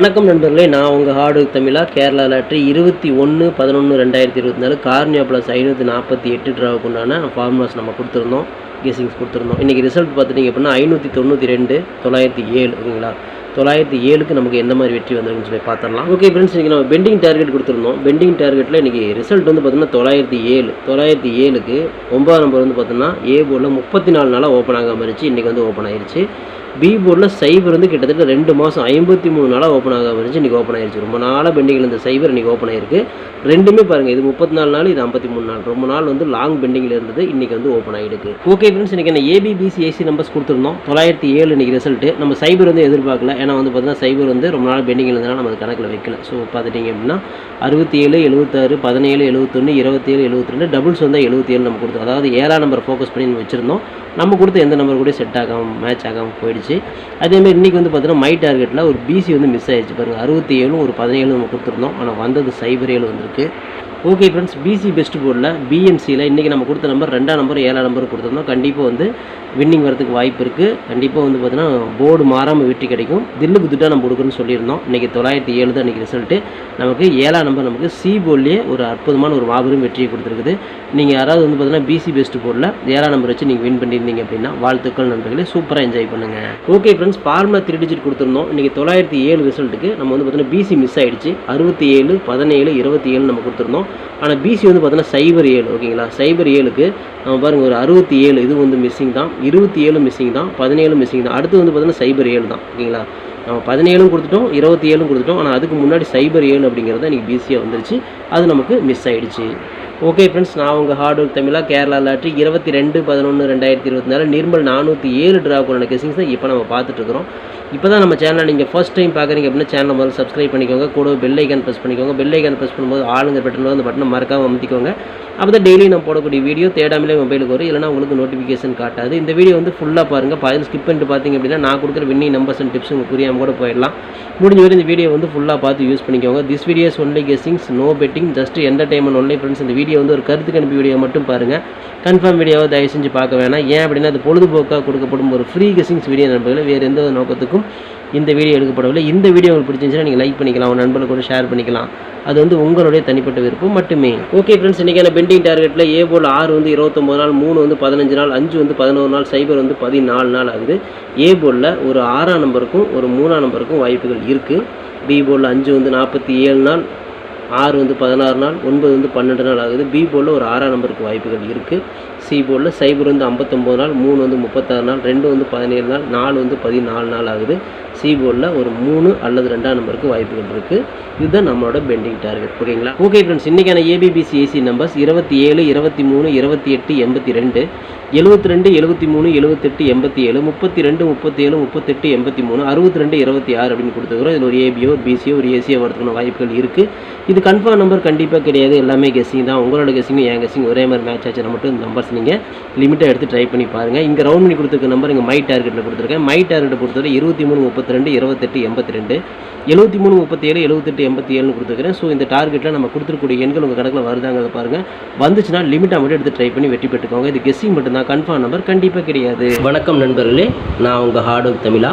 வணக்கம் நண்பர்களே நான் உங்கள் ஹார்டு தமிழா. கேரளா லாட்ரி இருபத்தி ஒன்று பதினொன்று ரெண்டாயிரத்தி இருபத்தி நாலு கார்னியா ப்ளஸ் ஐநூற்றி நாற்பத்தி எட்டு ட்ராவுக்கு உண்டான ஃபார்முலாஸ் நம்ம கொடுத்துருந்தோம் கெஸிங்ஸ் கொடுத்துருந்தோம். இன்றைக்கி ரிசல்ட் பார்த்துட்டிங்க அப்படின்னா ஐநூற்றி தொண்ணூற்றி ரெண்டு தொள்ளாயிரத்தி ஏழு ஓகேங்களா? தொள்ளாயிரத்தி ஏழுக்கு நமக்கு எந்த மாதிரி வெற்றி வந்திருக்குன்னு சொல்லி பார்த்துடலாம். ஓகே ஃப்ரெண்ட்ஸ் இன்றைக்கி நம்ம பெண்டிங் டார்கெட் கொடுத்துருந்தோம். பெண்டிங் டார்கெட்டில் இன்றைக்கி ரிசல்ட் வந்து பார்த்தீங்கன்னா தொள்ளாயிரத்தி ஏழு தொள்ளாயிரத்தி ஏழுக்கு ஒன்பதாம் நம்பர் வந்து பார்த்தோன்னா ஏ போர்டில் முப்பத்தி நாலு நாளாக ஓப்பன் ஆகாமல் இருந்துச்சு. இன்றைக்கி வந்து ஓப்பன் ஆயிடுச்சு பி போர்டில் சைபர் வந்து கிட்டத்தட்ட ரெண்டு மாதம் ஐம்பத்தி மூணு நாளாக ஓப்பன் ஆகாம இருந்துச்சு. இன்றைக்கி ஓப்பன் ஆயிருச்சு. ரொம்ப நாளாக பெண்டிங்கில் இந்த சைபர் இன்றைக்கி ஓப்பன் ஆயிருக்கு. ரெண்டுமே பாருங்கள் இது முப்பத்தி நாலு நாள் இது ஐம்பத்தி மூணு நாள். ரொம்ப நாள் வந்து லாங் பெண்டிங்கில் இருந்தது. இன்றைக்கி வந்து ஓப்பன் ஆகிருக்கு ஓகே ஃப்ரெண்ட்ஸ் இன்றைக்கி என்ன ஏபிபிசி ஏசி நம்பர்ஸ் கொடுத்துருந்தோம். தொள்ளாயிரத்தி ஏழு இன்றைக்கி ரிசல்ட்டு நம்ம சைபர் வந்து எதிர்பார்க்கல. ஏன்னா வந்து பார்த்தீங்கன்னா சைபர் வந்து ரொம்ப நாள் பெண்டிங்கில் இருந்தாலும் நம்ம கணக்கில் வைக்கல. ஸோ பார்த்துட்டிங்க அப்படின்னா அறுபத்தி ஏழு எழுபத்தாறு பதினேழு எழுபத்தொன்று இருபத்தேழு எழுபத்தி ரெண்டு டபுள்ஸ் வந்து எழுபத்தி ஏழு நம்ம கொடுத்தோம் அதாவது ஏழாம் நம்பர் ஃபோக்கஸ் பண்ணி நம்ம வச்சுருந்தோம். நம்ம கொடுத்த எந்த நம்பர் கூட செட் ஆகாமல் மேட்ச் ஆகாமல் போயிடுச்சு. அதேமாதிரி இன்றைக்கி வந்து பார்த்தீங்கன்னா மை டார்கெட்டில் ஒரு பிசி வந்து மிஸ் ஆயிடுச்சு பாருங்கள் அறுபத்தி ஏழும் ஒரு பதினேழு நம்ம கொடுத்துருந்தோம். ஆனால் வந்தது சைபர் ஏழு வந்திருக்கு. ஓகே ஃப்ரெண்ட்ஸ் பிசி பெஸ்ட் போர்டில் பிஎன்சியில் இன்றைக்கி நம்ம கொடுத்த நம்பர் ரெண்டாம் நம்பர் ஏழாம் நம்பர் கொடுத்துருந்தோம். கண்டிப்பாக வந்து வின்னிங் வரதுக்கு வாய்ப்பு இருக்குது கண்டிப்பாக வந்து பார்த்திங்கன்னா போர்டு மாறாமல் வெற்றி கிடைக்கும். தில்லுக்கு துட்டா நம்ம கொடுக்குன்னு சொல்லியிருந்தோம். இன்றைக்கி தொள்ளாயிரத்தி ஏழு தான் இன்றைக்கி ரிசல்ட்டு நமக்கு ஏழாம் நம்பர் நமக்கு சி போர்ட்லேயே ஒரு அற்புதமான ஒரு மாபெரும் வெற்றியை கொடுத்துருக்குது. நீங்கள் யாராவது வந்து பார்த்தீங்கன்னா பிசி பெஸ்ட் போர்டில் ஏழாம் நம்பர் வச்சு நீங்கள் வின் பண்ணியிருந்தீங்க அப்படின்னா வாழ்த்துக்கள் நண்பர்களே. சூப்பராக என்ஜாய் பண்ணுங்கள் okay friends formula three digit கொடுத்துருந்தோம். இன்றைக்கி தொள்ளாயிரத்தி ஏழு ரிசல்ட்டுக்கு நம்ம வந்து பார்த்தீங்கன்னா பிசி மிஸ் ஆகிடுச்சு அறுபத்தி ஏழு பதினேழு இருபத்தி ஏழு நம்ம கொடுத்துருந்தோம். ஆனால் பிசி வந்து பார்த்தீங்கன்னா சைபர் ஏழு ஓகேங்களா சைபர் ஏழுக்கு நம்ம பாருங்கள் ஒரு அறுபத்தி ஏழு இது வந்து மிஸ்ஸிங் தான். இருபத்தி ஏழு மிஸ்ஸிங் தான் பதினேழு மிஸ்ஸிங் தான். அடுத்து வந்து பார்த்தீங்கன்னா சைபர் ஏழு தான் ஓகேங்களா நம்ம பதினேழும் கொடுத்துட்டோம் இருபத்தி ஏழும் கொடுத்துட்டோம். ஆனால் அதுக்கு முன்னாடி சைபர் ஏழு அப்படிங்கிறது இன்றைக்கி பிசியாக வந்துருச்சு. அது நமக்கு மிஸ் ஆகிடுச்சு ஓகே ஃப்ரெண்ட்ஸ் நான் உங்கள் ஹார்ட் ஒர்க் தமிழாக கேரளா லாட்ரி இருபத்தி ரெண்டு பதினொன்று ரெண்டாயிரத்தி இருபத்தி நாலு நிர்மல் நானூற்றி ஏழு ட்ரா போன கெசிங்ஸ் தான் இப்போ நம்ம பார்த்துட்டு இருக்கிறோம். இப்போ தான் நம்ம சேனலை நீங்கள் ஃபஸ்ட் டைம் பார்க்குறீங்க அப்படின்னா சேனலை முதல்ல சப்ஸ்கிரைப் பண்ணிக்கோங்க. கூட பெல் ஐக்கான் ப்ரெஸ் பண்ணிக்கோங்க. பெல் ஐக்கான் ப்ரெஸ் பண்ணும்போது ஆளுங்க பட்டன் அந்த பட்டனை மறக்காமல் அமுத்திக்கோங்க. அப்போ தான் டெய்லி நான் போடக்கூடிய வீடியோ தேடாமலே மொபைலுக்கு வரும். இல்லைனா உங்களுக்கு நோட்டிஃபிகேஷன் காட்டாது. இந்த வீடியோ வந்து ஃபுல்லாக பாருங்கள் பாதி ஸ்கிப் பண்ணிட்டு பார்த்தீங்க அப்படின்னா நான் கொடுக்குற வின்னிங் நம்பர்ஸ் அண்ட் டிப்ஸ் உங்களுக்கு புரியாமல் கூட போயிடலாம். முடிஞ்ச வரை இந்த வீடியோ வந்து ஃபுல்லாக பார்த்து யூஸ் பண்ணிக்கோங்க. This videos only guessings no betting just entertainment only friends இந்த வீடியோ வந்து ஒரு கருத்து கணிப்பு வீடியோ மட்டும் பாருங்கள் கன்ஃபார்ம் வீடியோவை தயவு செஞ்சு பார்க்க வேணாம். ஏன் அப்படின்னா அது பொழுதுபோக்காக கொடுக்கப்படும் ஒரு ஃப்ரீ கெஸிங்ஸ் வீடியோ நண்பர்கள். வேறு எந்த ஒரு நோக்கத்துக்கும் இந்த வீடியோ எடுக்கப்படவில்லை. இந்த வீடியோ உங்களுக்கு பிடிச்சிருந்துச்சுன்னா நீங்கள் லைக் பண்ணிக்கலாம் உங்கள் நண்பர்கள் கூட ஷேர் பண்ணிக்கலாம். அது வந்து உங்களுடைய தனிப்பட்ட விருப்பம் மட்டுமே. ஓகே ஃப்ரெண்ட்ஸ் இன்றைக்கான பெண்டிங் டார்கெட்டில் ஏ போல் ஆறு வந்து இருபத்தொம்பது நாள் மூணு வந்து பதினஞ்சு நாள் அஞ்சு வந்து பதினோரு நாள் சைபர் வந்து பதினாலு நாள் ஆகுது. ஏ போலில் ஒரு ஆறாம் நம்பருக்கும் ஒரு மூணாம் நம்பருக்கும் வாய்ப்புகள் இருக்குது பி போலில் அஞ்சு வந்து நாற்பத்தி ஏழு நாள் ஆறு வந்து பதினாறு நாள் ஒன்பது வந்து பன்னெண்டு நாள் ஆகுது. பி போர்டில் ஒரு ஆறாம் நம்பருக்கு வாய்ப்புகள் இருக்குது சி போர்டில் சைபர் வந்து ஐம்பத்தொம்போது நாள் மூணு வந்து முப்பத்தாறு நாள் ரெண்டு வந்து பதினேழு நாள் நாலு வந்து பதினாலு நாள் ஆகுது. சி போர்டில் ஒரு மூணு அல்லது ரெண்டாம் நம்பருக்கு வாய்ப்புகள் இருக்குது இதுதான் நம்மளோட பெண்டிங் டார்கெட் ஓகேங்களா ஓகே ஃப்ரெண்ட்ஸ் இன்றைக்கான ஏபிபிசி ஏசி நம்பர்ஸ் இருபத்தி ஏழு இருபத்தி மூணு இருபத்தி எட்டு எண்பத்தி ரெண்டு எழுபத்தி ரெண்டு எழுபத்தி மூணு எழுபத்தெட்டு எண்பத்தி ஏழு முப்பத்தி ரெண்டு முப்பத்தி ஏழு முப்பத்தெட்டு எண்பத்தி மூணு அறுபத்தி ரெண்டு இருபத்தி ஆறு அப்படின்னு கொடுத்துக்கிறோம் இதில் ஒரு ஏபியோ ஒரு பிசியோ ஒரு ஏசியோ வரதுக்கான வாய்ப்புகள் இருக்குது இது கன்ஃபார்ம் நம்பர் கண்டிப்பாக கிடையாது. எல்லாமே கெஸ்ஸிங் தான். உங்களோட கெஸ்ஸிங் என் கெஸ்ஸிங் ஒரே மாதிரி மேட்ச் ஆச்சுன்னா மட்டும் இந்த நம்பர்ஸ் நீங்கள் லிமிட்டாக எடுத்து ட்ரை பண்ணி பாருங்கள் இங்கே ரவுண்ட் பண்ணி கொடுத்துருக்க நம்பர் இங்கே மை டார்கெட்டில் கொடுத்துருக்கேன். மை டார்கெட்டை பொறுத்தவரை இருபத்தி மூணு முப்பத்தி ரெண்டு இருபத்தெட்டு எண்பத்தி ரெண்டு. எழுபத்தி மூணு முப்பத்தி ஏழு எழுபத்தெட்டு எண்பத்தி ஏழுன்னு கொடுத்துருக்கேன் ஸோ இந்த டார்கெட்டில் நம்ம கொடுத்துருக்கூடிய எண்கள் உங்கள் கணக்கில் வருதாங்கிறத பாருங்கள் வந்துச்சுன்னா லிமிட்டாக மட்டும் எடுத்து ட்ரை பண்ணி வெற்றி பெற்றுக்கோங்க. இது கெஸ்ஸிங் மட்டும்தான். கன்ஃபார்ம் நம்பர் கண்டிப்பாக கிடையாது. வணக்கம் நண்பர்களே. நான் உங்கள் ஹார்ட் ஒர்க் தமிழா.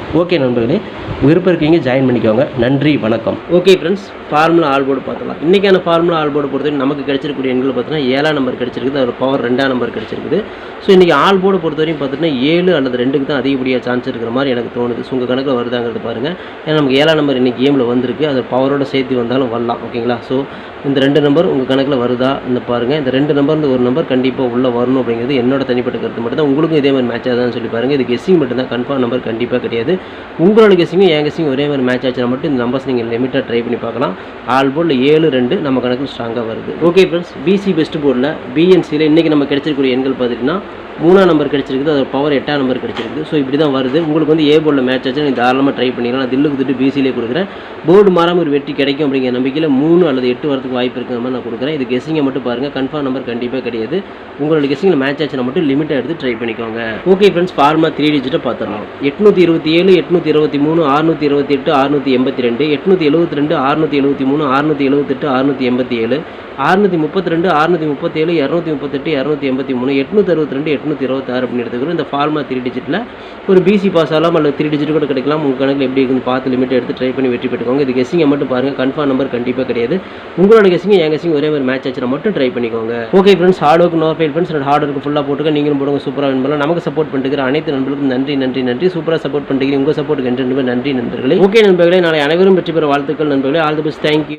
ஓகே நண்பர்களே விருப்பம் இருக்கீங்க ஜாயின் பண்ணிக்கோங்க. நன்றி வணக்கம். Okay friends formula all board இன்றைக்கான ஃபார்முலா ஆல் போர்டு பொறுத்தவரைக்கும் நமக்கு கிடைச்சிருக்கக்கூடிய எண்கள் பார்த்தீங்கன்னா ஏழாம் நம்பர் கிடச்சிருக்குது அதில் பவர் ரெண்டாம் நம்பர் கிடச்சிருக்குது. ஸோ இன்றைக்கி ஆல் போர்டு பொறுத்தவரைக்கும் பார்த்தீங்கன்னா ஏழு அல்லது ரெண்டுக்கு தான் அதிகப்படியாக சான்ஸ் இருக்கிற மாதிரி எனக்கு தோணுது. ஸோ உங்கள் கணக்கில் வருதாங்கிறது பாருங்கள் ஏன்னா நமக்கு ஏழாம் நம்பர் இன்றைக்கி கேமில் வந்திருக்கு. அது பவரோட சேர்த்து வந்தாலும் வரலாம் ஓகேங்களா ஸோ இந்த ரெண்டு நம்பர் உங்கள் கணக்கில் வருதா? இந்த பாருங்கள் இந்த ரெண்டு நம்பர்ந்து ஒரு நம்பர் கண்டிப்பாக உள்ளே வரணும் அப்படிங்கிறது என்னோட தனிப்பட்ட கருத்து மட்டும் தான் உங்களுக்கும் இதே மாதிரி மேட்ச் ஆகுதான்னு சொல்லி பாருங்கள் இது கெஸ்ஸிங் மட்டும் தான் கன்ஃபார்ம் நம்பர் கண்டிப்பாக கிடையாது. உங்களோட கெஸ்ஸிங்கும் என் ஒரே மாதிரி மேட்ச் ஆச்சுன்னா மட்டும் இந்த நம்பர்ஸ் நீங்கள் லிமிட்டாக ட்ரை பண்ணி பார்க்கலாம். ஆல் போர்டில் ஏழு ரெண்டு நம்ம கணக்கில் ஸ்ட்ராங்காக வருது. ஓகே ஃப்ரெண்ட்ஸ் பிசி பெஸ்ட் போர்டில் பிஎன்சியில் இன்றைக்கி நம்ம கிடைச்சிருக்கக்கூடிய எண்கள் பார்த்திங்கன்னா மூணாம் நம்பர் கிடச்சிருக்குது அதோட பவர் எட்டாம் நம்பர் கிடைச்சிருக்குது. ஸோ இப்படி தான் வருது. உங்களுக்கு வந்து ஏ போர்டில் மேட்ச் ஆச்சு நீங்கள் தாராளமாக ட்ரை பண்ணிக்கலாம். நான் தில்லுக்கு திட்டு பிசிலே கொடுக்குறேன். போர்டு மாறாமல் ஒரு வெற்றி கிடைக்கும் அப்படிங்கிற நம்பிக்கையில் மூணு அல்லது எட்டு வரதுக்கு வாய்ப்பு இருக்கிற மாதிரி நான் கொடுக்குறேன். இது கெஸிங்கை மட்டும் பாருங்கள் கன்ஃபார்ம் நம்பர் கண்டிப்பாக கிடையாது. உங்களோட கெஸிங்கில் மேட்ச் ஆச்சுன்னா மட்டும் லிமிட்டாக எடுத்து ட்ரை பண்ணிக்கோங்க. ஓகே ஃப்ரெண்ட்ஸ் ஃபார்மா த்ரீ டிஜிட்டை பார்த்துடலாம். எட்நூற்றி இருபத்தி ஏழு எட்நூற்றி இருபத்தி மூணு அறுநூற்றி இருபத்தி எட்டு அறுநூற்றி எண்பத்தி ரெண்டு எட்நூற்றி எழுபத்தி ரெண்டு அறுநூற்றி எழுபத்தி மூணு அறுநூற்றி எழுபத்தெட்டு அறுநூற்றி எண்பத்தி ஏழு. அறுநூற்றி முப்பத்தி ரெண்டு அறுநூற்றி முப்பத்தேழு இரநூத்தி முப்பத்தெட்டு இரநூத்தி எண்பத்தி மூணு எட்நூற்றி அறுபத்தி ரெண்டு எட்நூற்றி இருபத்தாறு அப்படின்னு எடுத்துக்கிறோம். இந்த ஃபார்மா த்ரீ டிஜிட்டில் ஒரு பிசி பாஸ் ஆகலாம் அல்லது த்ரீ டிஜிட் கூட கிடைக்கலாம். உங்கள் கணக்கில் எப்படி இருக்குன்னு பார்த்து லிமிட் எடுத்து ட்ரை பண்ணி வெற்றி பெற்றுக்கோங்க. இது கெஸிங்கை மட்டும் பாருங்கள் கன்ஃபார்ம் நம்பர் கண்டிப்பாக கிடையாது. உங்களோட கெஸிங்க என் கெஸிங் ஒரே மாதிரி மேட்ச் ஆச்சுன்னா மட்டும் ட்ரை பண்ணிக்கோங்க. Okay friends hard work no fail friends hard work ஃபுல்லாக போட்டுக்க. நீங்களும் போடுங்க. சூப்பராக வின் பண்ணலாம். நமக்கு சப்போர்ட் பண்ணிட்டு அனைத்து நண்பர்களுக்கும் நன்றி நன்றி நன்றி. சூப்பராக சப்போர்ட் பண்ணிக்கிறீங்க உங்கள் சப்போர்ட்டுக்கு என்று நன்றி நண்பர்களே. ஓகே நண்பர்களே. நாளை அனைவரும் வெற்றி பெற வாழ்த்துக்கள் நண்பர்களே. All the best thank you